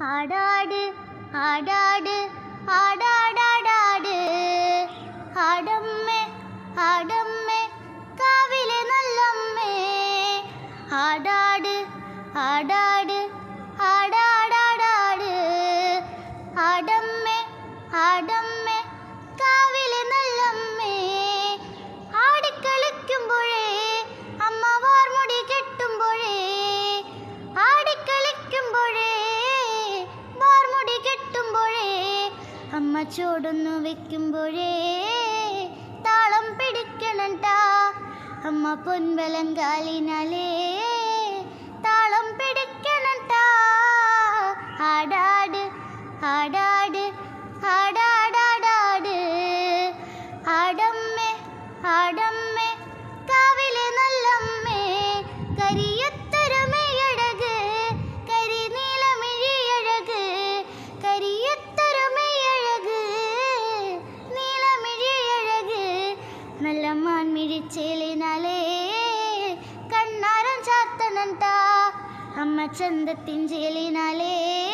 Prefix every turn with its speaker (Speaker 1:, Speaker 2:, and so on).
Speaker 1: ആടാട് ആടാട് ആടാടാടാട്. ആടമ്മേ ആടമ്മേ കാവിലെ നല്ലമ്മേ. ആടാട് ആടാട് ആടാടാടാട്. ആടമ്മേ ആടമ്മേ ചോടൊന്നു വെക്കുമ്പോഴേ താളം പിടിക്കണം ടാ അമ്മ പൊൻവലങ്കാലിനാലേ താളം പിടിക്കണം ടാ ആടാട് ആടാട് ആടാടാടാട് നല്ല മാൻമിഴിച്ചേലിനാലേ കണ്ണാരം ചാത്തനണ്ടാ അമ്മ കാവ് തെളിയ